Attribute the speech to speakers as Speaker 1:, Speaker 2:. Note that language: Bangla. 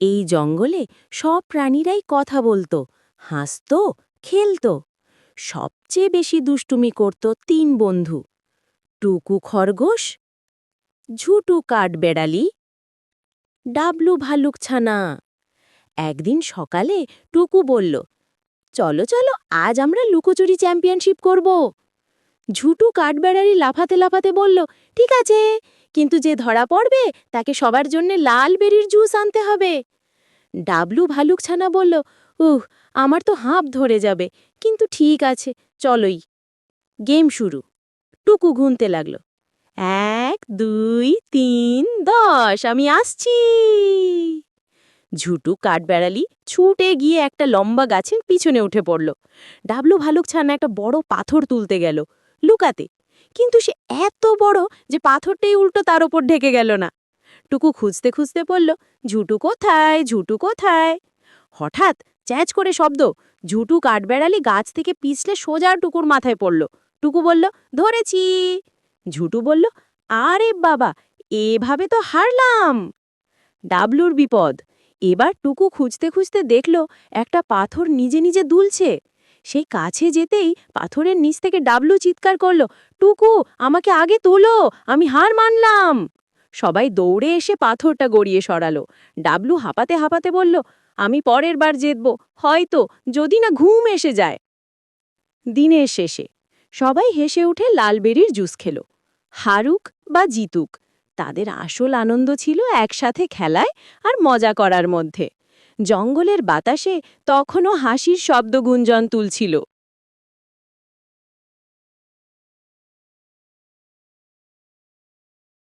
Speaker 1: এই জঙ্গলে সব প্রাণীরাই কথা বলতো, হাসতো, খেলত। সবচেয়ে বেশি দুষ্টুমি করত তিন বন্ধু। টুকু খরগোশ, ঝুটু কাঠবেড়ালি, ডাবলু ভালুক ছানা একদিন সকালে টুকু বলল, চলো চলো, আজ আমরা লুকোচুরি চ্যাম্পিয়নশিপ করব। ঝুটু কাঠবেড়ালি লাফাতে লাফাতে বলল, ঠিক আছে কিন্তু যে ধরা পড়বে, তাকে সবার জন্য লাল বেরির জুস আনতে হবে। ডাবলু ভালুক ছানা বলল, উহ, আমার তো হাঁপ ধরে যাবে। কিন্তু ঠিক আছে, চলোই। গেম শুরু। টুকু গুনতে লাগল। এক, দুই, তিন, দশ, আমি আসছি। ঝুটু কাঠবেড়ালি ছুটে গিয়ে একটা লম্বা গাছের পিছনে উঠে পড়ল। ডাবলু ভালুক ছানা একটা বড় পাথর তুলতে গেল। লুকাতে কিন্তু সে এত বড় যে পাথরটাই উল্টো তার ওপর ঢেকে গেল না। টুকু খুঁজতে খুঁজতে বলল, ঝুটু কোথায়? ঝুটু কোথায়? হঠাৎ চ্যাঁচ করে শব্দ, ঝুটু কাঠবেড়ালি গাছ থেকে পিছলে সোজা টুকুর মাথায় পড়ল। টুকু বলল, ধরেছি। ঝুটু বলল, আরে বাবা, এভাবে তো হারলাম। ডাবলুর বিপদ। এবার টুকু খুঁজতে খুঁজতে দেখল, একটা পাথর নিজে নিজে দুলছে। সেই কাছে যেতেই পাথরের নিচ থেকে ডাবলু চিৎকার করল, টুকু, আমাকে আগে তোলো, আমি হার মানলাম। সবাই দৌড়ে এসে পাথরটা গড়িয়ে সরালো। ডাবলু হাঁপাতে হাঁপাতে বলল, আমি পরের বার জিতব, হয়তো, যদি না ঘুম এসে যায়। দিনের শেষে সবাই হেসে উঠে লালবেরির জুস খেল। হারুক বা জিতুক, তাদের আসল আনন্দ ছিল একসাথে খেলায় আর মজা করার মধ্যে। জঙ্গলের বাতাসে তখনও হাসির শব্দ গুঞ্জন তুলছিল।